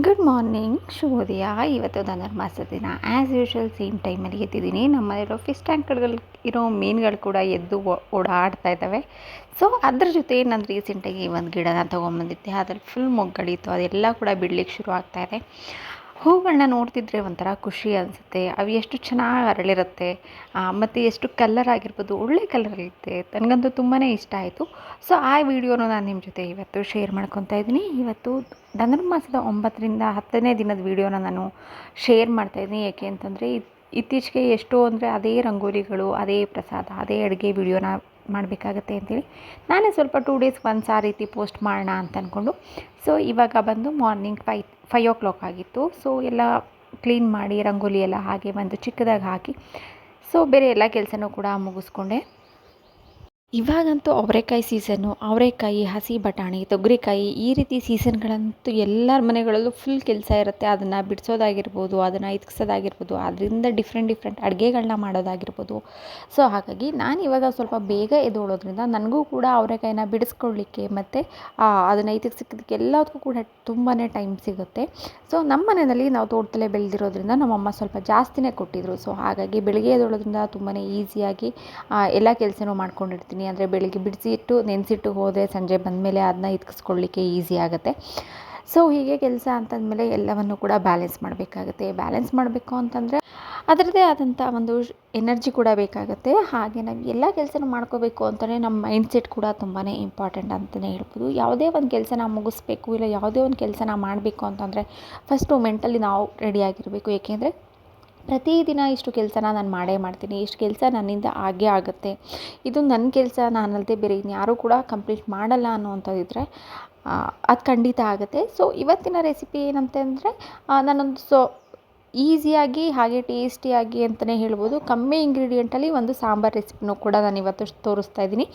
Good morning ಶುಭೋದಯ. ಇವತ್ತು ಧನುರ್ಮಾಸ ದಿನ. ಆ್ಯಸ್ ಯೂಶ್ವಲ್ ಸೇಮ್ ಟೈಮಲ್ಲಿ ಎದ್ದಿದ್ದೀನಿ. ನಮ್ಮಲ್ಲಿರೋ ಫಿಶ್ ಟ್ಯಾಂಕ್ಗಳು ಇರೋ ಮೀನುಗಳು ಕೂಡ ಎದ್ದು ಓಡಾಡ್ತಾ ಇದ್ದಾವೆ. ಸೊ ಅದ್ರ ಜೊತೆ ನಾನು ರೀಸೆಂಟಾಗಿ ಒಂದು ಗಿಡನ ತೊಗೊಂಬಂದಿದ್ದೆ. ಅದ್ರಲ್ಲಿ ಫುಲ್ ಮೊಗ್ಗಳಿತ್ತು ಅದೆಲ್ಲ ಕೂಡ ಬಿಡ್ಲಿಕ್ಕೆ ಶುರು ಆಗ್ತಾ ಇದೆ. ಹೂಗಳನ್ನ ನೋಡ್ತಿದ್ರೆ ಒಂಥರ ಖುಷಿ ಅನಿಸುತ್ತೆ. ಅವು ಎಷ್ಟು ಚೆನ್ನಾಗಿ ಅರಳಿರುತ್ತೆ. ಮತ್ತು ಎಷ್ಟು ಕಲರ್ ಆಗಿರ್ಬೋದು, ಒಳ್ಳೆ ಕಲರ್ ಇರುತ್ತೆ. ನನಗಂತೂ ತುಂಬಾ ಇಷ್ಟ ಆಯಿತು. ಸೊ ಆ ವಿಡಿಯೋನ ನಾನು ನಿಮ್ಮ ಜೊತೆ ಇವತ್ತು ಶೇರ್ ಮಾಡ್ಕೊತಾ ಇದ್ದೀನಿ. ಇವತ್ತು ಧನುರ್ಮಾಸದ ಒಂಬತ್ತರಿಂದ ಹತ್ತನೇ ದಿನದ ವಿಡಿಯೋನ ನಾನು ಶೇರ್ ಮಾಡ್ತಾಯಿದ್ದೀನಿ ಏಕೆ ಅಂತಂದರೆ ಇತ್ತೀಚೆಗೆ ಎಷ್ಟೋ ಅಂದರೆ ಅದೇ ರಂಗೋಲಿಗಳು, ಅದೇ ಪ್ರಸಾದ, ಅದೇ ಅಡುಗೆ ವಿಡಿಯೋನ ಮಾಡಬೇಕಾಗತ್ತೆ ಅಂತೇಳಿ. ನಾನೇ ಸ್ವಲ್ಪ ಟೂ ಡೇಸ್ ಒಂದು ಆ ರೀತಿ ಪೋಸ್ಟ್ ಮಾಡೋಣ ಅಂತ ಅಂದ್ಕೊಂಡು ಸೊ ಇವಾಗ ಬಂದು morning five five o'clock ಆಗಿತ್ತು. ಸೊ ಎಲ್ಲ ಕ್ಲೀನ್ ಮಾಡಿ, ರಂಗೋಲಿ ಎಲ್ಲ ಹಾಗೆ ಒಂದು ಚಿಕ್ಕದಾಗಿ ಹಾಕಿ. ಸೊ ಬೇರೆ ಎಲ್ಲ ಕೆಲಸನೂ ಕೂಡ ಮುಗಿಸ್ಕೊಂಡೆ. ಇವಾಗಂತೂ ಅವರೆಕಾಯಿ ಸೀಸನ್ನು, ಅವರೆಕಾಯಿ ಹಸಿ ಬಟಾಣಿ, ತೊಗರಿಕಾಯಿ ಈ ರೀತಿ ಸೀಸನ್ಗಳಂತೂ ಎಲ್ಲರ ಮನೆಗಳಲ್ಲೂ ಫುಲ್ ಕೆಲಸ ಇರುತ್ತೆ. ಅದನ್ನು ಬಿಡಿಸೋದಾಗಿರ್ಬೋದು, ಅದನ್ನು ಇತ್ಕಿಸೋದಾಗಿರ್ಬೋದು, ಅದರಿಂದ ಡಿಫ್ರೆಂಟ್ ಡಿಫ್ರೆಂಟ್ ಅಡುಗೆಗಳನ್ನ ಮಾಡೋದಾಗಿರ್ಬೋದು. ಸೊ ಹಾಗಾಗಿ ನಾನು ಇವಾಗ ಸ್ವಲ್ಪ ಬೇಗ ಎದ್ದೋಳೋದ್ರಿಂದ ನನಗೂ ಕೂಡ ಅವರೆಕಾಯಿನ ಬಿಡಿಸ್ಕೊಳ್ಳಿಕ್ಕೆ ಮತ್ತು ಅದನ್ನು ಇತಿಕ್ಸೋದಕ್ಕೆ ಎಲ್ಲದಕ್ಕೂ ಕೂಡ ತುಂಬಾ ಟೈಮ್ ಸಿಗುತ್ತೆ. ಸೊ ನಮ್ಮ ಮನೆಯಲ್ಲಿ ನಾವು ತೋಟದಲ್ಲೇ ಬೆಳೆದಿರೋದ್ರಿಂದ ನಮ್ಮಮ್ಮ ಸ್ವಲ್ಪ ಜಾಸ್ತಿನೇ ಕೊಟ್ಟಿದ್ರು. ಸೊ ಹಾಗಾಗಿ ಬೆಳಿಗ್ಗೆ ಎದ್ದೋಳೋದ್ರಿಂದ ತುಂಬಾ ಈಸಿಯಾಗಿ ಎಲ್ಲ ಕೆಲಸನೂ ಮಾಡ್ಕೊಂಡಿರ್ತೀನಿ. ಅಂದರೆ ಬೆಳಿಗ್ಗೆ ಬಿಡಿಸಿ ಇಟ್ಟು ನೆನೆಸಿಟ್ಟು ಹೋದರೆ ಸಂಜೆ ಬಂದಮೇಲೆ ಅದನ್ನ ಇತ್ಕಿಸ್ಕೊಳ್ಳಿಕ್ಕೆ ಈಸಿ ಆಗುತ್ತೆ. ಸೊ ಹೀಗೆ ಕೆಲಸ ಅಂತಂದಮೇಲೆ ಎಲ್ಲವನ್ನು ಕೂಡ ಬ್ಯಾಲೆನ್ಸ್ ಮಾಡಬೇಕಾಗುತ್ತೆ. ಬ್ಯಾಲೆನ್ಸ್ ಮಾಡಬೇಕು ಅಂತಂದರೆ ಅದರದ್ದೇ ಆದಂಥ ಒಂದು ಎನರ್ಜಿ ಕೂಡ ಬೇಕಾಗುತ್ತೆ. ಹಾಗೆ ನಾವು ಎಲ್ಲ ಕೆಲಸನೂ ಮಾಡ್ಕೋಬೇಕು ಅಂತಲೇ ನಮ್ಮ ಮೈಂಡ್ ಸೆಟ್ ಕೂಡ ತುಂಬಾ ಇಂಪಾರ್ಟೆಂಟ್ ಅಂತಲೇ ಹೇಳ್ಬೋದು. ಯಾವುದೇ ಒಂದು ಕೆಲಸನ ಮುಗಿಸ್ಬೇಕು ಇಲ್ಲ ಯಾವುದೇ ಒಂದು ಕೆಲಸನ ಮಾಡಬೇಕು ಅಂತಂದರೆ ಫಸ್ಟು ಮೆಂಟಲಿ ನಾವು ರೆಡಿಯಾಗಿರಬೇಕು ಏಕೆಂದರೆ ಪ್ರತಿದಿನ ಇಷ್ಟು ಕೆಲಸನ ನಾನು ಮಾಡೇ ಮಾಡ್ತೀನಿ, ಇಷ್ಟು ಕೆಲಸ ನನ್ನಿಂದ ಆಗೇ ಆಗುತ್ತೆ. ಇದು ನನ್ನ ಕೆಲಸ ನಾನಲ್ಲದೆ ಬೇರೆ ಇನ್ಯಾರೂ ಕೂಡ ಕಂಪ್ಲೀಟ್ ಮಾಡಲ್ಲ ಅನ್ನುವಂಥದ್ದಿದ್ರೆ ಅದು ಖಂಡಿತ ಆಗುತ್ತೆ. ಸೊ ಇವತ್ತಿನ ರೆಸಿಪಿ ಏನಂತಂದರೆ ನಾನೊಂದು ಸೊ ಈಸಿಯಾಗಿ ಹಾಗೆ ಟೇಸ್ಟಿಯಾಗಿ ಅಂತಲೇ ಹೇಳ್ಬೋದು. ಕಮ್ಮಿ ಇಂಗ್ರೀಡಿಯೆಂಟಲ್ಲಿ ಒಂದು ಸಾಂಬಾರು ರೆಸಿಪಿನೂ ಕೂಡ ನಾನು ಇವತ್ತು ತೋರಿಸ್ತಾ ಇದ್ದೀನಿ.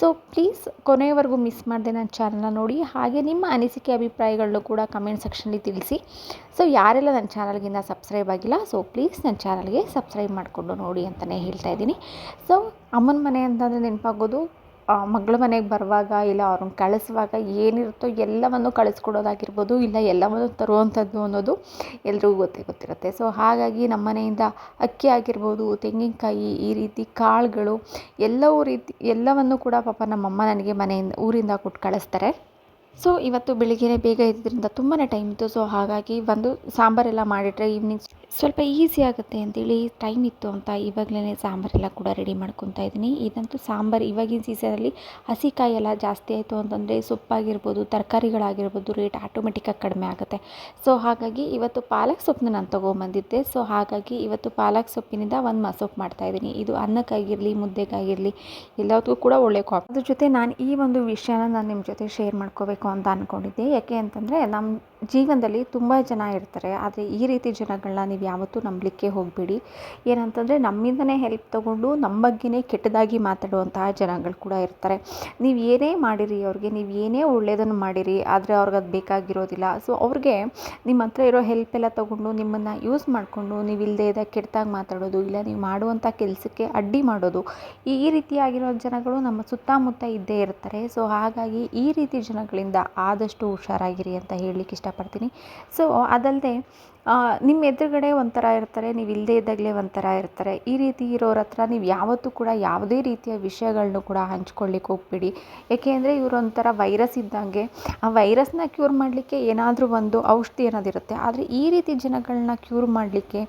ಸೊ ಪ್ಲೀಸ್ ಕೊನೆಯವರೆಗೂ ಮಿಸ್ ಮಾಡದೆ ನನ್ನ ಚಾನಲ್ನ ನೋಡಿ. ಹಾಗೆ ನಿಮ್ಮ ಅನಿಸಿಕೆ ಅಭಿಪ್ರಾಯಗಳನ್ನು ಕೂಡ ಕಮೆಂಟ್ ಸೆಕ್ಷನಲ್ಲಿ ತಿಳಿಸಿ. ಸೊ ಯಾರೆಲ್ಲ ನನ್ನ ಚಾನಲ್ಗಿಂತ ಸಬ್ಸ್ಕ್ರೈಬ್ ಆಗಿಲ್ಲ ಸೊ ಪ್ಲೀಸ್ ನನ್ನ ಚಾನಲ್ಗೆ ಸಬ್ಸ್ಕ್ರೈಬ್ ಮಾಡಿಕೊಂಡು ನೋಡಿ ಅಂತಲೇ ಹೇಳ್ತಾ ಇದ್ದೀನಿ. ಸೊ ಅಮ್ಮನ ಮನೆ ಅಂತಂದರೆ ನೆನಪಾಗೋದು ಮಗಳ ಮನೆಗೆ ಬರುವಾಗ ಇಲ್ಲ ಅವ್ರನ್ನ ಕಳಿಸುವಾಗ ಏನಿರುತ್ತೋ ಎಲ್ಲವನ್ನು ಕಳಿಸ್ಕೊಡೋದಾಗಿರ್ಬೋದು ಇಲ್ಲ ಎಲ್ಲವನ್ನು ತರುವಂಥದ್ದು ಅನ್ನೋದು ಎಲ್ರಿಗೂ ಗೊತ್ತೇ ಗೊತ್ತಿರುತ್ತೆ. ಸೊ ಹಾಗಾಗಿ ನಮ್ಮ ಮನೆಯಿಂದ ಅಕ್ಕಿ ಆಗಿರ್ಬೋದು, ತೆಂಗಿನಕಾಯಿ, ಈ ರೀತಿ ಕಾಳುಗಳು ಎಲ್ಲವೂ ರೀತಿ, ಎಲ್ಲವನ್ನು ಕೂಡ ಪಾಪ ನಮ್ಮಮ್ಮ ನನಗೆ ಮನೆಯಿಂದ, ಊರಿಂದ ಕೊಟ್ಟು ಕಳಿಸ್ತಾರೆ. ಸೊ ಇವತ್ತು ಬೆಳಿಗ್ಗೆನೇ ಬೇಗ ಇದ್ದಿದ್ದರಿಂದ ತುಂಬಾ ಟೈಮ್ ಇತ್ತು ಸೊ ಹಾಗಾಗಿ ಒಂದು ಸಾಂಬಾರೆಲ್ಲ ಮಾಡಿಟ್ರೆ ಈವ್ನಿಂಗ್ ಸ್ವಲ್ಪ ಈಸಿ ಆಗುತ್ತೆ ಅಂತೇಳಿ ಟೈಮ್ ಇತ್ತು ಅಂತ ಇವಾಗಲೇ ಸಾಂಬಾರೆಲ್ಲ ಕೂಡ ರೆಡಿ ಮಾಡ್ಕೊತಾ ಇದ್ದೀನಿ. ಇದಂತೂ ಸಾಂಬಾರು ಇವಾಗಿನ ಸೀಸನಲ್ಲಿ ಹಸಿಕಾಯಿ ಎಲ್ಲ ಜಾಸ್ತಿ ಆಯಿತು ಅಂತಂದರೆ ಸೊಪ್ಪಾಗಿರ್ಬೋದು, ತರಕಾರಿಗಳಾಗಿರ್ಬೋದು ರೇಟ್ ಆಟೋಮೆಟಿಕ್ಕಾಗಿ ಕಡಿಮೆ ಆಗುತ್ತೆ. ಸೊ ಹಾಗಾಗಿ ಇವತ್ತು ಪಾಲಕ್ ಸೊಪ್ಪನ್ನ ನಾನು ತೊಗೊಂಬಂದಿದ್ದೆ. ಸೊ ಹಾಗಾಗಿ ಇವತ್ತು ಪಾಲಕ್ ಸೊಪ್ಪಿನಿಂದ ಒಂದು ಮಸೊಪ್ಪು ಮಾಡ್ತಾಯಿದ್ದೀನಿ ಇದು ಅನ್ನಕ್ಕಾಗಿರಲಿ, ಮುದ್ದೆಗಾಗಿರಲಿ, ಎಲ್ಲದಕ್ಕೂ ಕೂಡ ಒಳ್ಳೆ ಕಾಪ್ ಅದ್ರ ಜೊತೆ ನಾನು ಈ ಒಂದು ವಿಷಯನ ನಾನು ನಿಮ್ಮ ಜೊತೆ ಶೇರ್ ಮಾಡ್ಕೋಬೇಕು ಅಂತ ಅಂದ್ಕೊಂಡಿದ್ದೆ ಯಾಕೆ ಅಂತಂದರೆ ನಮ್ಮ ಜೀವನದಲ್ಲಿ ತುಂಬ ಜನ ಇರ್ತಾರೆ, ಆದರೆ ಈ ರೀತಿ ಜನಗಳನ್ನ ನೀವು ಯಾವತ್ತೂ ನಂಬಲಿಕ್ಕೆ ಹೋಗಬೇಡಿ. ಏನಂತಂದರೆ ನಮ್ಮಿಂದನೇ ಹೆಲ್ಪ್ ತೊಗೊಂಡು ನಮ್ಮ ಬಗ್ಗೆನೇ ಕೆಟ್ಟದಾಗಿ ಮಾತಾಡುವಂತಹ ಜನಗಳು ಕೂಡ ಇರ್ತಾರೆ. ನೀವು ಏನೇ ಮಾಡಿರಿ ಅವ್ರಿಗೆ, ನೀವು ಏನೇ ಒಳ್ಳೆಯದನ್ನು ಮಾಡಿರಿ, ಆದರೆ ಅವ್ರಿಗೆ ಅದು ಬೇಕಾಗಿರೋದಿಲ್ಲ. ಸೊ ಅವ್ರಿಗೆ ನಿಮ್ಮ ಹತ್ರ ಇರೋ ಹೆಲ್ಪ್ ಎಲ್ಲ ತೊಗೊಂಡು ನಿಮ್ಮನ್ನು ಯೂಸ್ ಮಾಡಿಕೊಂಡು ನೀವು ಇಲ್ಲದೇ ಇದ್ದಾಗ ಕೆಟ್ಟದಾಗಿ ಮಾತಾಡೋದು, ಇಲ್ಲ ನೀವು ಮಾಡುವಂಥ ಕೆಲಸಕ್ಕೆ ಅಡ್ಡಿ ಮಾಡೋದು, ಈ ರೀತಿಯಾಗಿರೋ ಜನಗಳು ನಮ್ಮ ಸುತ್ತಮುತ್ತ ಇದ್ದೇ ಇರ್ತಾರೆ. ಸೊ ಹಾಗಾಗಿ ಈ ರೀತಿ ಜನಗಳಿಂದ ಆದಷ್ಟು ಹುಷಾರಾಗಿರಿ ಅಂತ ಹೇಳಲಿಕ್ಕೆ ಇಷ್ಟಪಡ್ತೀನಿ. ಸೊ ಅದಲ್ಲದೆ ನಿಮ್ಮ ಎದುರುಗಡೆ ಒಂಥರ ಇರ್ತಾರೆ, ನೀವು ಇಲ್ಲದೇ ಇದ್ದಾಗಲೇ ಒಂಥರ ಇರ್ತಾರೆ. ಈ ರೀತಿ ಇರೋರ ಹತ್ರ ನೀವು ಯಾವತ್ತೂ ಕೂಡ ಯಾವುದೇ ರೀತಿಯ ವಿಷಯಗಳನ್ನು ಕೂಡ ಹಂಚ್ಕೊಳ್ಳಿಕ್ಕೆ ಹೋಗ್ಬೇಡಿ. ಏಕೆ ಅಂದರೆ ಇವರು ಒಂಥರ ವೈರಸ್ ಇದ್ದಂಗೆ, ಆ ವೈರಸ್ನ ಕ್ಯೂರ್ ಮಾಡಲಿಕ್ಕೆ ಏನಾದರೂ ಒಂದು ಔಷಧಿ ಅನ್ನೋದಿರುತ್ತೆ ಆದರೆ ಈ ರೀತಿ ಜನಗಳನ್ನ ಕ್ಯೂರ್ ಮಾಡಲಿಕ್ಕೆ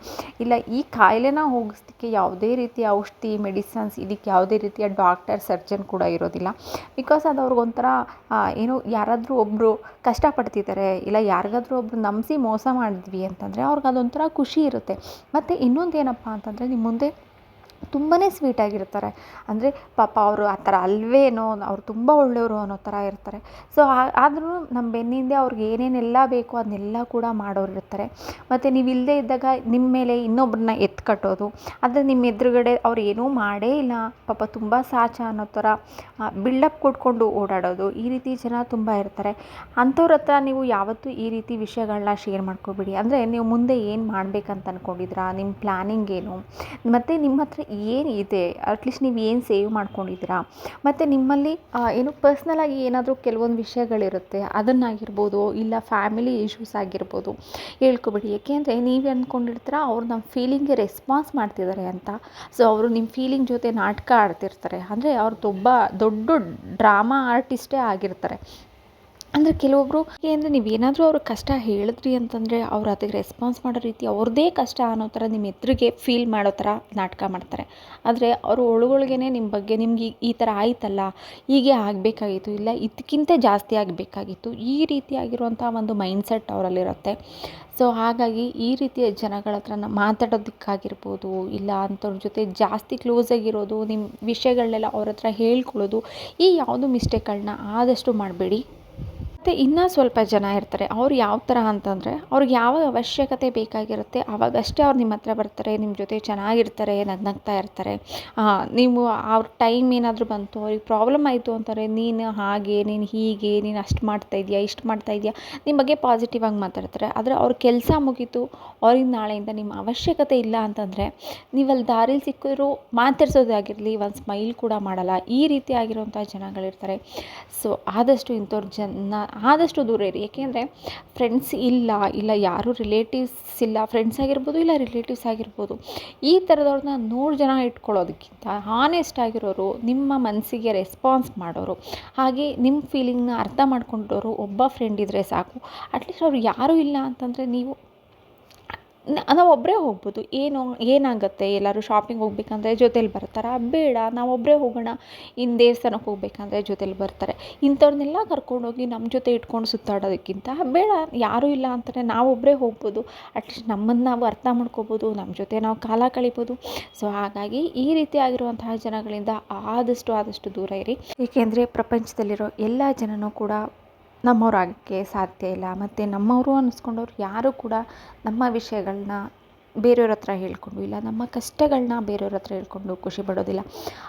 ಇಲ್ಲ, ಈ ಕಾಯಿಲೆನ ಹೋಗಿಸ್ಲಿಕ್ಕೆ ಯಾವುದೇ ರೀತಿಯ ಔಷಧಿ ಮೆಡಿಸನ್ಸ್ ಇದಕ್ಕೆ ಯಾವುದೇ ರೀತಿಯ ಡಾಕ್ಟರ್ ಸರ್ಜನ್ ಕೂಡ ಇರೋದಿಲ್ಲ. ಬಿಕಾಸ್ ಅದು ಅವ್ರಿಗೊಂಥರ ಏನು ಯಾರಾದರೂ ಒಬ್ಬರು ಕಷ್ಟಪಡ್ತಿದ್ದಾರೆ ಇಲ್ಲ ಯಾರಿಗಾದರೂ ಒಬ್ಬರು ನಂಬಿಸಿ ಮೋಸ ಮಾಡಿದ್ವಿ ಅಂತಂದರೆ ಅವ್ರಿಗೆ ಅದೊಂಥರ ಖುಷಿ ಇರುತ್ತೆ. ಮತ್ತು ಇನ್ನೊಂದು ಏನಪ್ಪ ಅಂತಂದರೆ ನಿಮ್ಮ ಮುಂದೆ ತುಂಬಾ ಸ್ವೀಟಾಗಿರ್ತಾರೆ ಅಂದರೆ ಪಾಪ ಅವರು ಆ ಥರ ಅಲ್ವೇನೋ ಅವ್ರು ತುಂಬ ಒಳ್ಳೆಯವರು ಅನ್ನೋ ಥರ ಇರ್ತಾರೆ. ಸೊ ಆದರೂ ನಮ್ಮ ಬೆನ್ನಿಂದೆ ಅವ್ರಿಗೆ ಏನೇನೆಲ್ಲ ಬೇಕೋ ಅದನ್ನೆಲ್ಲ ಕೂಡ ಮಾಡೋರು ಇರ್ತಾರೆ. ಮತ್ತು ನೀವು ಇಲ್ಲದೇ ಇದ್ದಾಗ ನಿಮ್ಮ ಮೇಲೆ ಇನ್ನೊಬ್ಬರನ್ನ ಎತ್ತು ಕಟ್ಟೋದು, ಆದರೆ ನಿಮ್ಮ ಎದುರುಗಡೆ ಅವ್ರು ಏನೂ ಮಾಡೇ ಇಲ್ಲ. ಪಾಪ ತುಂಬ ಸಾಚ ಅನ್ನೋ ಥರ ಬಿಲ್ಡಪ್ ಕೊಟ್ಕೊಂಡು ಓಡಾಡೋದು, ಈ ರೀತಿ ಜನ ತುಂಬ ಇರ್ತಾರೆ. ಅಂಥವ್ರ ಹತ್ರ ನೀವು ಯಾವತ್ತೂ ಈ ರೀತಿ ವಿಷಯಗಳನ್ನ ಶೇರ್ ಮಾಡ್ಕೋಬೇಡಿ. ಅಂದರೆ ನೀವು ಮುಂದೆ ಏನು ಮಾಡಬೇಕಂತ ಅಂದ್ಕೊಂಡಿದ್ರಾ ನಿಮ್ಮ ಪ್ಲ್ಯಾನಿಂಗ್ ಏನು? ಮತ್ತು ನಿಮ್ಮ ಹತ್ರ ಏನಿದೆ? ಅಟ್ಲೀಸ್ಟ್ ನೀವು ಏನು ಸೇವ್ ಮಾಡ್ಕೊಂಡಿದ್ದೀರಾ? ಮತ್ತು ನಿಮ್ಮಲ್ಲಿ ಏನು ಪರ್ಸ್ನಲಾಗಿ ಏನಾದರೂ ಕೆಲವೊಂದು ವಿಷಯಗಳಿರುತ್ತೆ, ಅದನ್ನಾಗಿರ್ಬೋದು, ಇಲ್ಲ ಫ್ಯಾಮಿಲಿ ಇಶ್ಯೂಸ್ ಆಗಿರ್ಬೋದು, ಹೇಳ್ಕೊಬೇಡಿ. ಏಕೆಂದರೆ ನೀವೇ ಅಂದ್ಕೊಂಡಿರ್ತೀರ ಅವ್ರು ನಮ್ಮ ಫೀಲಿಂಗ್ಗೆ ರೆಸ್ಪಾನ್ಸ್ ಮಾಡ್ತಿದ್ದಾರೆ ಅಂತ. ಸೊ ಅವರು ನಿಮ್ಮ ಫೀಲಿಂಗ್ ಜೊತೆ ನಾಟಕ ಆಡ್ತಿರ್ತಾರೆ. ಅಂದರೆ ಅವ್ರು ದೊಡ್ಡ ಡ್ರಾಮಾ ಆರ್ಟಿಸ್ಟೇ ಆಗಿರ್ತಾರೆ. ಅಂದರೆ ಕೆಲವೊಬ್ಬರು ಅಂದರೆ ನೀವು ಏನಾದರೂ ಅವ್ರ ಕಷ್ಟ ಹೇಳಿದ್ರಿ ಅಂತಂದರೆ ಅವ್ರು ಅದಕ್ಕೆ ರೆಸ್ಪಾನ್ಸ್ ಮಾಡೋ ರೀತಿ ಅವ್ರದ್ದೇ ಕಷ್ಟ ಅನ್ನೋ ಥರ ನಿಮ್ಮ ಎದುರಿಗೆ ಫೀಲ್ ಮಾಡೋ ಥರ ನಾಟಕ ಮಾಡ್ತಾರೆ. ಆದರೆ ಅವರು ಒಳಗೊಳಗೇ ನಿಮ್ಮ ಬಗ್ಗೆ ನಿಮ್ಗೆ ಈ ಥರ ಆಯ್ತಲ್ಲ, ಹೀಗೆ ಆಗಬೇಕಾಗಿತ್ತು, ಇಲ್ಲ ಇದಕ್ಕಿಂತ ಜಾಸ್ತಿ ಆಗಬೇಕಾಗಿತ್ತು, ಈ ರೀತಿಯಾಗಿರುವಂಥ ಒಂದು ಮೈಂಡ್ಸೆಟ್ ಅವರಲ್ಲಿರುತ್ತೆ. ಸೊ ಹಾಗಾಗಿ ಈ ರೀತಿಯ ಜನಗಳ ಹತ್ರ ಮಾತಾಡೋದಕ್ಕಾಗಿರ್ಬೋದು, ಇಲ್ಲ ಅಂಥವ್ರ ಜೊತೆ ಜಾಸ್ತಿ ಕ್ಲೋಸ್ ಆಗಿರೋದು ನಿಮ್ಮ ವಿಷಯಗಳನ್ನೆಲ್ಲ ಅವ್ರ ಹತ್ರ ಹೇಳ್ಕೊಳ್ಳೋದು, ಈ ಯಾವುದು ಮಿಸ್ಟೇಕ್ಗಳನ್ನ ಆದಷ್ಟು ಮಾಡಬೇಡಿ. ಮತ್ತು ಇನ್ನೂ ಸ್ವಲ್ಪ ಜನ ಇರ್ತಾರೆ. ಅವ್ರು ಯಾವ ಥರ ಅಂತಂದರೆ, ಅವ್ರಿಗೆ ಯಾವ ಅವಶ್ಯಕತೆ ಬೇಕಾಗಿರುತ್ತೆ, ಆವಾಗಷ್ಟೇ ಅವ್ರು ನಿಮ್ಮ ಹತ್ರ ಬರ್ತಾರೆ, ನಿಮ್ಮ ಜೊತೆ ಚೆನ್ನಾಗಿರ್ತಾರೆ, ನಗ್ನಗ್ತಾ ಇರ್ತಾರೆ. ನೀವು ಅವ್ರ ಟೈಮ್ ಏನಾದರೂ ಬಂತು, ಅವ್ರಿಗೆ ಪ್ರಾಬ್ಲಮ್ ಆಯಿತು ಅಂತಾರೆ ನೀನು ಹಾಗೆ, ನೀನು ಹೀಗೆ, ನೀನು ಅಷ್ಟು ಮಾಡ್ತಾ ಇದೆಯಾ, ಇಷ್ಟು ಮಾಡ್ತಾ ಇದೆಯಾ, ನಿಮ್ಮ ಬಗ್ಗೆ ಪಾಸಿಟಿವ್ ಆಗಿ ಮಾತಾಡ್ತಾರೆ. ಆದರೆ ಅವ್ರ ಕೆಲಸ ಮುಗೀತು, ಅವ್ರಿಗೆ ನಾಳೆಯಿಂದ ನಿಮ್ಮ ಅವಶ್ಯಕತೆ ಇಲ್ಲ ಅಂತಂದರೆ, ನೀವು ಅಲ್ಲಿ ದಾರಿಲಿ ಸಿಕ್ಕಿದ್ರು ಮಾತಾಡ್ಸೋದಾಗಿರಲಿ ಒಂದು ಸ್ಮೈಲ್ ಕೂಡ ಮಾಡಲ್ಲ. ಈ ರೀತಿ ಆಗಿರುವಂಥ ಜನಗಳಿರ್ತಾರೆ. ಸೊ ಆದಷ್ಟು ಇಂಥವ್ರ ಜನ ಆದಷ್ಟು ದೂರ ಇರಿ. ಏಕೆಂದರೆ ಫ್ರೆಂಡ್ಸ್ ಇಲ್ಲ ಇಲ್ಲ ಯಾರು ರಿಲೇಟಿವ್ಸ್ ಇಲ್ಲ ಫ್ರೆಂಡ್ಸ್ ಆಗಿರ್ಬೋದು ಇಲ್ಲ ರಿಲೇಟಿವ್ಸ್ ಆಗಿರ್ಬೋದು. ಈ ಥರದವ್ರನ್ನ ನೂರು ಜನ ಇಟ್ಕೊಳ್ಳೋದಕ್ಕಿಂತ ಹಾನೆಸ್ಟ್ ಆಗಿರೋರು ನಿಮ್ಮ ಮನಸ್ಸಿಗೆ ರೆಸ್ಪಾನ್ಸ್ ಮಾಡೋರು, ಹಾಗೆ ನಿಮ್ಮ ಫೀಲಿಂಗ್ನ ಅರ್ಥ ಮಾಡ್ಕೊಂಡವರು ಒಬ್ಬ ಫ್ರೆಂಡ್ ಇದ್ದರೆ ಸಾಕು. ಅಟ್ಲೀಸ್ಟ್ ಅವ್ರು ಯಾರೂ ಇಲ್ಲ ಅಂತಂದರೆ ನೀವು ನಾವು ಒಬ್ಬರೇ ಹೋಗ್ಬೋದು. ಏನು, ಏನಾಗುತ್ತೆ? ಎಲ್ಲರೂ ಶಾಪಿಂಗ್ ಹೋಗ್ಬೇಕಂದ್ರೆ ಜೊತೇಲಿ ಬರ್ತಾರೆ? ಬೇಡ, ನಾವು ಒಬ್ಬರೇ ಹೋಗೋಣ. ಇನ್ನು ದೇವಸ್ಥಾನಕ್ಕೆ ಹೋಗ್ಬೇಕಂದ್ರೆ ಜೊತೇಲಿ ಬರ್ತಾರೆ. ಇಂಥವ್ರನ್ನೆಲ್ಲ ಕರ್ಕೊಂಡೋಗಿ ನಮ್ಮ ಜೊತೆ ಇಟ್ಕೊಂಡು ಸುತ್ತಾಡೋದಕ್ಕಿಂತ ಬೇಡ. ಯಾರೂ ಇಲ್ಲ ಅಂತಾರೆ ನಾವೊಬ್ಬರೇ ಹೋಗ್ಬೋದು. ಅಟ್ಲೀಸ್ಟ್ ನಮ್ಮನ್ನು ನಾವು ಅರ್ಥ ಮಾಡ್ಕೋಬೋದು. ನಮ್ಮ ಜೊತೆ ನಾವು ಕಾಲ ಕಳಿಬೋದು. ಸೊ ಹಾಗಾಗಿ ಈ ರೀತಿ ಆಗಿರುವಂತಹ ಜನಗಳಿಂದ ಆದಷ್ಟು ಆದಷ್ಟು ದೂರ ಇರಿ. ಏಕೆಂದರೆ ಪ್ರಪಂಚದಲ್ಲಿರೋ ಎಲ್ಲ ಜನನೂ ಕೂಡ ನಮ್ಮವರಾಗಕ್ಕೆ ಸಾಧ್ಯ ಇಲ್ಲ. ಮತ್ತು ನಮ್ಮವರು ಅನ್ನಿಸ್ಕೊಂಡವ್ರು ಯಾರೂ ಕೂಡ ನಮ್ಮ ವಿಷಯಗಳನ್ನ ಬೇರೆಯವ್ರ ಹತ್ರ ಹೇಳಿಕೊಂಡು ಇಲ್ಲ. ನಮ್ಮ ಕಷ್ಟಗಳನ್ನ ಬೇರೆಯವ್ರ ಹತ್ರ ಹೇಳ್ಕೊಂಡು ಖುಷಿ ಪಡೋದಿಲ್ಲ.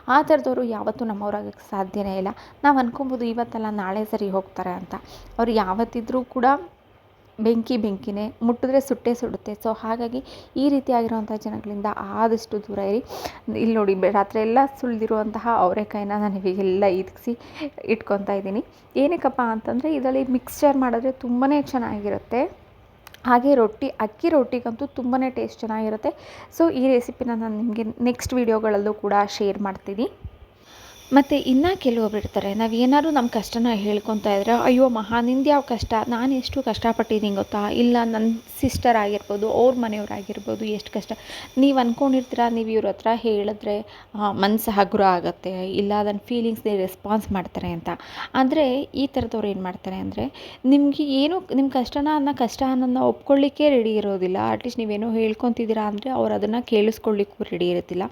ಆ ಥರದವರು ಯಾವತ್ತೂ ನಮ್ಮವರಾಗಕ್ಕೆ ಸಾಧ್ಯವೇ ಇಲ್ಲ. ನಾವು ಅನ್ಕೊಬೋದು, ಇವತ್ತಲ್ಲ ನಾಳೆ ಸರಿ ಹೋಗ್ತಾರೆ ಅಂತ. ಅವ್ರು ಯಾವತ್ತಿದ್ರೂ ಕೂಡ ಬೆಂಕಿ ಬೆಂಕಿನೇ ಮುಟ್ಟಿದ್ರೆ ಸುಟ್ಟೇ ಸುಡುತ್ತೆ. ಸೊ ಹಾಗಾಗಿ ಈ ರೀತಿಯಾಗಿರುವಂಥ ಜನಗಳಿಂದ ಆದಷ್ಟು ದೂರ ಇರಿ. ಇಲ್ಲಿ ನೋಡಿ ರಾತ್ರಿ ಎಲ್ಲ ಸುಳಿದಿರುವಂತಹ ಅವರೆಕಾಯಿನ ನಾನು ಇವಾಗೆಲ್ಲ ಇದಿಸಿ ಇಟ್ಕೊತಾ ಇದ್ದೀನಿ. ಏನಕ್ಕಪ್ಪ ಅಂತಂದರೆ, ಇದರಲ್ಲಿ ಮಿಕ್ಸ್ಚರ್ ಮಾಡಿದ್ರೆ ತುಂಬಾ ಚೆನ್ನಾಗಿರುತ್ತೆ. ಹಾಗೆ ರೊಟ್ಟಿ, ಅಕ್ಕಿ ರೊಟ್ಟಿಗಂತೂ ತುಂಬಾ ಟೇಸ್ಟ್ ಚೆನ್ನಾಗಿರುತ್ತೆ. ಸೊ ಈ ರೆಸಿಪಿನ ನಾನು ನಿಮಗೆ ನೆಕ್ಸ್ಟ್ ವೀಡಿಯೋಗಳಲ್ಲೂ ಕೂಡ ಶೇರ್ ಮಾಡ್ತೀನಿ. ಮತ್ತು ಇನ್ನೂ ಕೆಲವೊಬ್ರು ಇರ್ತಾರೆ, ನಾವು ಏನಾದ್ರು ನಮ್ಮ ಕಷ್ಟನ ಹೇಳ್ಕೊತಾ ಇದ್ರೆ, ಅಯ್ಯೋ ಮಹಾ, ನಿಂದು ಯಾವ ಕಷ್ಟ? ನಾನು ಎಷ್ಟು ಕಷ್ಟಪಟ್ಟಿದ್ದೀನಿ ಗೊತ್ತಾ? ಇಲ್ಲ ನನ್ನ ಸಿಸ್ಟರ್ ಆಗಿರ್ಬೋದು, ಅವ್ರ ಮನೆಯವ್ರಾಗಿರ್ಬೋದು ಎಷ್ಟು ಕಷ್ಟ? ನೀವು ಅಂದ್ಕೊಂಡಿರ್ತೀರ ನೀವು ಇವ್ರ ಹತ್ರ ಹೇಳಿದ್ರೆ ಮನಸ್ಸು ಹಗುರ ಆಗುತ್ತೆ, ಇಲ್ಲ ಅದನ್ನ ಫೀಲಿಂಗ್ಸ್ಗೆ ರೆಸ್ಪಾನ್ಸ್ ಮಾಡ್ತಾರೆ ಅಂತ. ಆದರೆ ಈ ಥರದವ್ರು ಏನು ಮಾಡ್ತಾರೆ ಅಂದರೆ, ನಿಮಗೆ ಏನು ನಿಮ್ಮ ಕಷ್ಟನ ಅನ್ನೋ ಕಷ್ಟ ಅನ್ನೋದನ್ನ ಒಪ್ಕೊಳ್ಳಿಕ್ಕೆ ರೆಡಿ ಇರೋದಿಲ್ಲ. ಅಟ್ಲೀಸ್ಟ್ ನೀವೇನೋ ಹೇಳ್ಕೊತಿದ್ದೀರಾ ಅಂದರೆ ಅವ್ರು ಅದನ್ನು ಕೇಳಿಸ್ಕೊಳ್ಳಿಕ್ಕೂ ರೆಡಿ ಇರುತ್ತಿಲ್ಲ.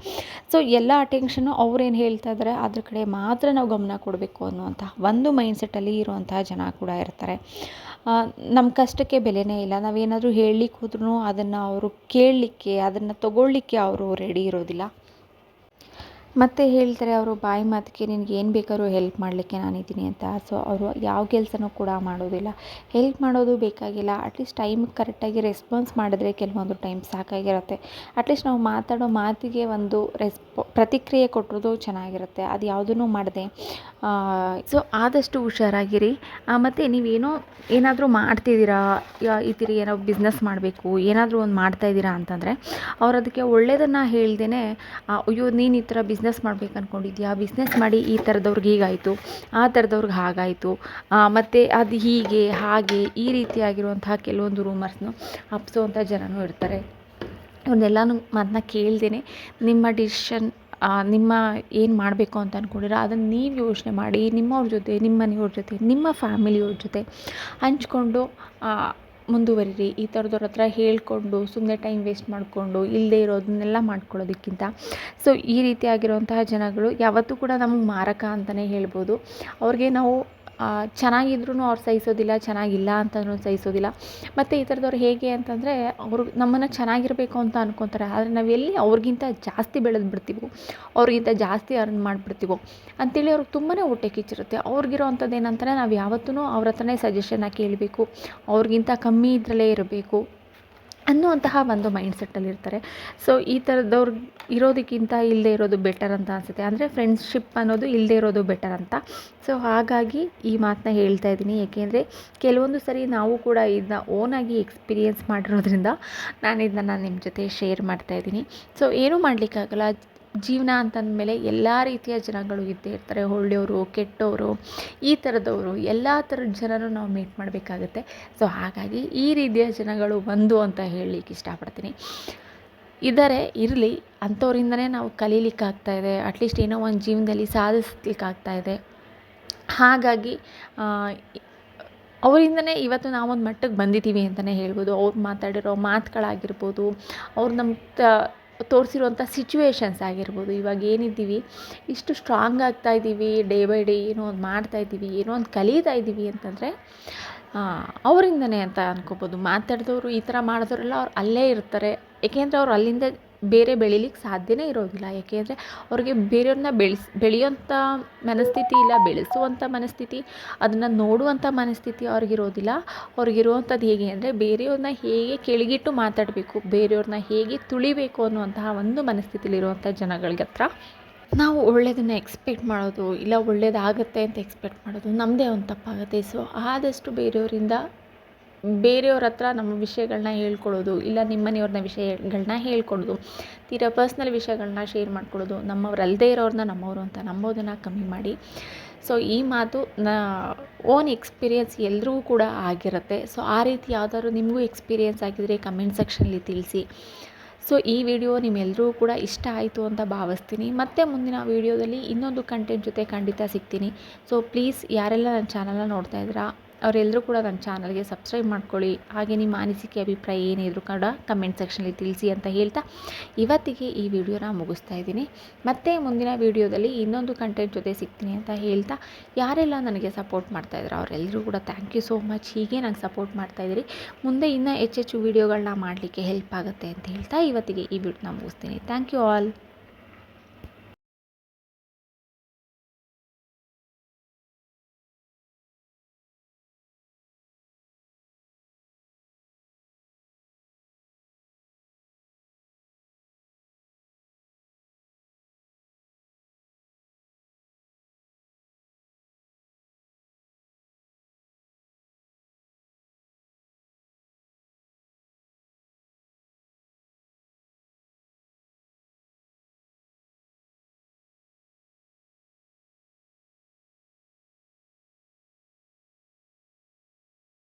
ಸೊ ಎಲ್ಲ ಅಟೆನ್ಷನ್ನು ಏನು ಹೇಳ್ತಾ ಇದ್ದಾರೆ ಅದ್ರ ಕಡೆ ಮಾತ್ರ ನಾವು ಗಮನ ಕೊಡಬೇಕು ಅನ್ನುವಂಥ ಒಂದು ಮೈಂಡ್ಸೆಟ್ಟಲ್ಲಿ ಇರುವಂತಹ ಜನ ಕೂಡ ಇರ್ತಾರೆ. ನಮ್ಮ ಕಷ್ಟಕ್ಕೆ ಬೆಲೆನೇ ಇಲ್ಲ. ನಾವೇನಾದರೂ ಹೇಳಲಿಕ್ಕೆ ಹೋದ್ರೂ ಅದನ್ನು ಅವರು ಕೇಳಲಿಕ್ಕೆ, ಅದನ್ನು ತಗೊಳ್ಳಿಕ್ಕೆ ಅವರು ರೆಡಿ ಇರೋದಿಲ್ಲ. ಮತ್ತು ಹೇಳ್ತಾರೆ ಅವರು, ಬಾಯಿ ಮಾತಿಗೆ ನಿನಗೆ ಏನು ಬೇಕಾದ್ರೂ ಹೆಲ್ಪ್ ಮಾಡಲಿಕ್ಕೆ ನಾನಿದ್ದೀನಿ ಅಂತ. ಸೊ ಅವರು ಯಾವ ಕೆಲಸನೂ ಕೂಡ ಮಾಡೋದಿಲ್ಲ. ಹೆಲ್ಪ್ ಮಾಡೋದು ಬೇಕಾಗಿಲ್ಲ. ಅಟ್ಲೀಸ್ಟ್ ಟೈಮಿಗೆ ಕರೆಕ್ಟಾಗಿ ರೆಸ್ಪಾನ್ಸ್ ಮಾಡಿದ್ರೆ ಕೆಲವೊಂದು ಟೈಮ್ ಸಾಕಾಗಿರುತ್ತೆ. ಅಟ್ಲೀಸ್ಟ್ ನಾವು ಮಾತಾಡೋ ಮಾತಿಗೆ ಒಂದು ರೆಸ್ಪ ಪ್ರತಿಕ್ರಿಯೆ ಕೊಟ್ಟಿರೋದು ಚೆನ್ನಾಗಿರುತ್ತೆ. ಅದು ಯಾವುದೂ ಮಾಡದೆ. ಸೊ ಆದಷ್ಟು ಹುಷಾರಾಗಿರಿ. ಮತ್ತು ನೀವೇನೋ ಏನಾದರೂ ಮಾಡ್ತಿದ್ದೀರಾ? ಥರ ಏನೋ ಬಿಸ್ನೆಸ್ ಮಾಡಬೇಕು, ಏನಾದರೂ ಒಂದು ಮಾಡ್ತಾ ಇದ್ದೀರಾ ಅಂತಂದರೆ, ಅವ್ರು ಅದಕ್ಕೆ ಒಳ್ಳೆಯದನ್ನು ಹೇಳ್ದೇ ಅಯ್ಯೋ, ನೀನು ಈ ಥರ ಮಾಡ್ಬೇಕು ಅಂದ್ಕೊಂಡಿದ್ಯಾ ಬಿಸ್ನೆಸ್ ಮಾಡಿ ಈ ಥರದವ್ರಿಗೆ ಹೀಗಾಯಿತು, ಆ ಥರದವ್ರಿಗೆ ಹಾಗಾಯಿತು. ಮತ್ತು ಅದು ಹೀಗೆ, ಹಾಗೆ, ಈ ರೀತಿಯಾಗಿರುವಂತಹ ಕೆಲವೊಂದು ರೂಮರ್ಸ್ನು ಹಬ್ಸೋವಂಥ ಜನನೂ ಇರ್ತಾರೆ. ಅವ್ರನ್ನೆಲ್ಲನೂ ಮಾತನ್ನ ಕೇಳ್ದೇ ನಿಮ್ಮ ಡಿಸಿಷನ್ ನಿಮ್ಮ ಏನು ಮಾಡಬೇಕು ಅಂತ ಅಂದ್ಕೊಂಡಿರೋ ಅದನ್ನು ನೀವು ಯೋಚನೆ ಮಾಡಿ, ನಿಮ್ಮವ್ರ ಜೊತೆ, ನಿಮ್ಮ ಮನೆಯವ್ರ ಜೊತೆ, ನಿಮ್ಮ ಫ್ಯಾಮಿಲಿಯವ್ರ ಜೊತೆ ಹಂಚ್ಕೊಂಡು ಮುಂದುವರಿರಿ, ಈ ಥರದವ್ರ ಹತ್ರ ಹೇಳಿಕೊಂಡು ಸುಮ್ಮನೆ ಟೈಮ್ ವೇಸ್ಟ್ ಮಾಡಿಕೊಂಡು ಇಲ್ಲದೇ ಇರೋದನ್ನೆಲ್ಲ ಮಾಡ್ಕೊಳ್ಳೋದಕ್ಕಿಂತ. ಸೊ ಈ ರೀತಿಯಾಗಿರುವಂತಹ ಜನಗಳು ಯಾವತ್ತೂ ಕೂಡ ನಮಗೆ ಮಾರಕ ಅಂತಲೇ ಹೇಳ್ಬೋದು. ಅವ್ರಿಗೆ ನಾವು ಚೆನ್ನಾಗಿದ್ರೂ ಅವ್ರು ಸಹಿಸೋದಿಲ್ಲ, ಚೆನ್ನಾಗಿಲ್ಲ ಅಂತಂದ್ರೂ ಸಹಿಸೋದಿಲ್ಲ. ಮತ್ತು ಈ ಥರದವ್ರು ಹೇಗೆ ಅಂತಂದರೆ, ಅವರು ನಮ್ಮನ್ನು ಚೆನ್ನಾಗಿರಬೇಕು ಅಂತ ಅನ್ಕೊತಾರೆ. ಆದರೆ ನಾವು ಎಲ್ಲಿ ಅವ್ರಿಗಿಂತ ಜಾಸ್ತಿ ಬೆಳೆದು ಬಿಡ್ತೀವೋ, ಅವ್ರಿಗಿಂತ ಜಾಸ್ತಿ ಅರ್ನ್ ಮಾಡಿಬಿಡ್ತೀವೋ ಅಂತೇಳಿ ಅವ್ರಿಗೆ ತುಂಬಾ ಹೊಟ್ಟೆ ಕಿಚ್ಚಿರುತ್ತೆ. ಅವ್ರಿಗಿರೋ ಅಂಥದ್ದು ಏನಂತಾರೆ ನಾವು ಯಾವತ್ತೂ ಅವ್ರ ಹತ್ರನೇ ಸಜೆಷನ್ನ ಕೇಳಬೇಕು ಅವ್ರಿಗಿಂತ ಕಮ್ಮಿ ಇದರಲ್ಲೇ ಇರಬೇಕು. ಅನ್ನುವಂತಹ ಒಂದು ಮೈಂಡ್ ಇರ್ತಾರೆ. ಸೊ ಈ ಥರದವ್ರು ಇರೋದಕ್ಕಿಂತ ಇಲ್ಲದೆ ಇರೋದು ಬೆಟರ್ ಅಂತ ಅನಿಸುತ್ತೆ. ಅಂದರೆ ಫ್ರೆಂಡ್ಶಿಪ್ ಅನ್ನೋದು ಇಲ್ಲದೆ ಇರೋದು ಬೆಟರ್ ಅಂತ. ಸೊ ಹಾಗಾಗಿ ಈ ಮಾತನ್ನ ಹೇಳ್ತಾ ಇದ್ದೀನಿ. ಏಕೆಂದರೆ ಕೆಲವೊಂದು ಸರಿ ನಾವು ಕೂಡ ಇದನ್ನ ಓನಾಗಿ ಎಕ್ಸ್ಪೀರಿಯೆನ್ಸ್ ಮಾಡಿರೋದ್ರಿಂದ ನಾನು ಇದನ್ನ ನಿಮ್ಮ ಜೊತೆ ಶೇರ್ ಮಾಡ್ತಾ ಇದ್ದೀನಿ. ಸೊ ಏನೂ ಮಾಡಲಿಕ್ಕಾಗಲ್ಲ. ಜೀವನ ಅಂತಂದಮೇಲೆ ಎಲ್ಲ ರೀತಿಯ ಜನಗಳು ಇದ್ದೇ ಇರ್ತಾರೆ. ಒಳ್ಳೆಯವರು, ಕೆಟ್ಟವರು, ಈ ಥರದವರು ಎಲ್ಲ ಥರದ ಜನರು ನಾವು ಮೀಟ್ ಮಾಡಬೇಕಾಗುತ್ತೆ. ಸೊ ಹಾಗಾಗಿ ಈ ರೀತಿಯ ಜನಗಳು ಬಂದು ಅಂತ ಹೇಳಲಿಕ್ಕೆ ಇಷ್ಟಪಡ್ತೀನಿ. ಇದ್ದಾರೆ ಇರಲಿ. ಅಂಥವ್ರಿಂದನೇ ನಾವು ಕಲೀಲಿಕ್ಕಾಗ್ತಾ ಇದೆ. ಅಟ್ಲೀಸ್ಟ್ ಏನೋ ಒಂದು ಜೀವನದಲ್ಲಿ ಸಾಧಿಸ್ಲಿಕ್ಕಾಗ್ತಾ ಇದೆ. ಹಾಗಾಗಿ ಅವರಿಂದನೇ ಇವತ್ತು ನಾವೊಂದು ಮಟ್ಟಕ್ಕೆ ಬಂದಿದ್ದೀವಿ ಅಂತಲೇ ಹೇಳ್ಬೋದು. ಅವ್ರು ಮಾತಾಡಿರೋ ಮಾತುಗಳಾಗಿರ್ಬೋದು, ಅವ್ರು ನಮ್ಮ ತ ತೋರಿಸಿರುವಂಥ ಸಿಚುವೇಶನ್ಸ್ ಆಗಿರ್ಬೋದು. ಇವಾಗ ಏನಿದ್ದೀವಿ? ಇಷ್ಟು ಸ್ಟ್ರಾಂಗ್ ಆಗ್ತಾ ಇದ್ದೀವಿ ಡೇ ಬೈ ಡೇ ಏನೋ ಒಂದು ಮಾಡ್ತಾ ಇದ್ದೀವಿ, ಏನೋ ಒಂದು ಕಲೀತಾ ಇದ್ದೀವಿ ಅಂತಂದರೆ ಅವರಿಂದನೇ ಅಂತ ಅಂದ್ಕೋಬೋದು ಮಾತಾಡಿದವರು ಈ ಥರ ಮಾಡಿದವರೆಲ್ಲ ಅವ್ರು ಅಲ್ಲೇ ಇರ್ತಾರೆ. ಏಕೆಂದರೆ ಅವ್ರು ಅಲ್ಲಿಂದ ಬೇರೆ ಬೆಳಿಲಿಕ್ಕೆ ಸಾಧ್ಯನೇ ಇರೋದಿಲ್ಲ. ಏಕೆಂದರೆ ಅವ್ರಿಗೆ ಬೇರೆಯವ್ರನ್ನ ಬೆಳೆಸ್ ಬೆಳೆಯೋಂಥ ಮನಸ್ಥಿತಿ ಇಲ್ಲ ಬೆಳೆಸುವಂಥ ಮನಸ್ಥಿತಿ, ಅದನ್ನು ನೋಡುವಂಥ ಮನಸ್ಥಿತಿ ಅವ್ರಿಗಿರೋದಿಲ್ಲ. ಅವ್ರಿಗಿರುವಂಥದ್ದು ಹೇಗೆ ಅಂದರೆ ಬೇರೆಯವ್ರನ್ನ ಹೇಗೆ ಕೆಳಗಿಟ್ಟು ಮಾತಾಡಬೇಕು, ಬೇರೆಯವ್ರನ್ನ ಹೇಗೆ ತುಳಿಬೇಕು ಅನ್ನುವಂತಹ ಒಂದು ಮನಸ್ಥಿತಿಲಿರುವಂಥ ಜನಗಳಿಗೆ ಹತ್ರ ನಾವು ಒಳ್ಳೆಯದನ್ನು ಎಕ್ಸ್ಪೆಕ್ಟ್ ಮಾಡೋದು, ಇಲ್ಲ ಒಳ್ಳೇದಾಗುತ್ತೆ ಅಂತ ಎಕ್ಸ್ಪೆಕ್ಟ್ ಮಾಡೋದು ನಮ್ಮದೇ ಒಂದು ತಪ್ಪಾಗುತ್ತೆ. ಸೊ, ಆದಷ್ಟು ಬೇರೆಯವರಿಂದ ಬೇರೆಯವ್ರ ಹತ್ರ ನಮ್ಮ ವಿಷಯಗಳನ್ನ ಹೇಳ್ಕೊಳ್ಳೋದು ಇಲ್ಲ ನಿಮ್ಮ ಮನೆಯವ್ರನ್ನ ವಿಷಯಗಳನ್ನ ಹೇಳ್ಕೊಡೋದು ತೀರಾ ಪರ್ಸ್ನಲ್ ವಿಷಯಗಳನ್ನ ಶೇರ್ ಮಾಡ್ಕೊಳ್ಳೋದು ನಮ್ಮವ್ರಲ್ಲದೇ ಇರೋರನ್ನ ನಮ್ಮವರು ಅಂತ ನಂಬೋದನ್ನು ಕಮ್ಮಿ ಮಾಡಿ. ಸೊ ಈ ಮಾತು ನ ಓನ್ ಎಕ್ಸ್ಪೀರಿಯೆನ್ಸ್ ಎಲ್ರಿಗೂ ಕೂಡ ಆಗಿರುತ್ತೆ. ಸೊ ಆ ರೀತಿ ಯಾವ್ದಾದ್ರು ನಿಮಗೂ ಎಕ್ಸ್ಪೀರಿಯೆನ್ಸ್ ಆಗಿದ್ದರೆ ಕಮೆಂಟ್ ಸೆಕ್ಷನಲ್ಲಿ ತಿಳಿಸಿ. ಸೊ ಈ ವಿಡಿಯೋ ನಿಮ್ಮೆಲ್ಲರಿಗೂ ಕೂಡ ಇಷ್ಟ ಆಯಿತು ಅಂತ ಭಾವಿಸ್ತೀನಿ. ಮತ್ತೆ ಮುಂದಿನ ವೀಡಿಯೋದಲ್ಲಿ ಇನ್ನೊಂದು ಕಂಟೆಂಟ್ ಜೊತೆ ಖಂಡಿತ ಸಿಗ್ತೀನಿ. ಸೊ ಪ್ಲೀಸ್ ಯಾರೆಲ್ಲ ನನ್ನ ಚಾನಲ್ನ ನೋಡ್ತಾ ಇದ್ದೀರಾ ಅವರೆಲ್ಲರೂ ಕೂಡ ನನ್ನ ಚಾನಲ್ಗೆ ಸಬ್ಸ್ಕ್ರೈಬ್ ಮಾಡ್ಕೊಳ್ಳಿ. ಹಾಗೆ ನಿಮ್ಮ ಅನಿಸಿಕೆ, ಅಭಿಪ್ರಾಯ ಏನಿದ್ರು ಕೂಡ ಕಮೆಂಟ್ ಸೆಕ್ಷನಲ್ಲಿ ತಿಳಿಸಿ ಅಂತ ಹೇಳ್ತಾ ಇವತ್ತಿಗೆ ಈ ವಿಡಿಯೋನ ಮುಗಿಸ್ತಾ ಇದ್ದೀನಿ. ಮತ್ತೆ ಮುಂದಿನ ವಿಡಿಯೋದಲ್ಲಿ ಇನ್ನೊಂದು ಕಂಟೆಂಟ್ ಜೊತೆ ಸಿಗ್ತೀನಿ ಅಂತ ಹೇಳ್ತಾ ಯಾರೆಲ್ಲ ನನಗೆ ಸಪೋರ್ಟ್ ಮಾಡ್ತಾಯಿದ್ರು ಅವರೆಲ್ಲರೂ ಕೂಡ ಥ್ಯಾಂಕ್ ಯು ಸೋ ಮಚ್ ಹೀಗೆ ನಂಗೆ ಸಪೋರ್ಟ್ ಮಾಡ್ತಾಯಿದ್ರಿ ಮುಂದೆ ಇನ್ನೂ ಹೆಚ್ಚೆಚ್ಚು ವೀಡಿಯೋಗಳನ್ನ ಮಾಡಲಿಕ್ಕೆ ಹೆಲ್ಪ್ ಆಗುತ್ತೆ ಅಂತ ಹೇಳ್ತಾ ಇವತ್ತಿಗೆ ಈ ವಿಡಿಯೋನ ಮುಗಿಸ್ತೀನಿ. Thank you all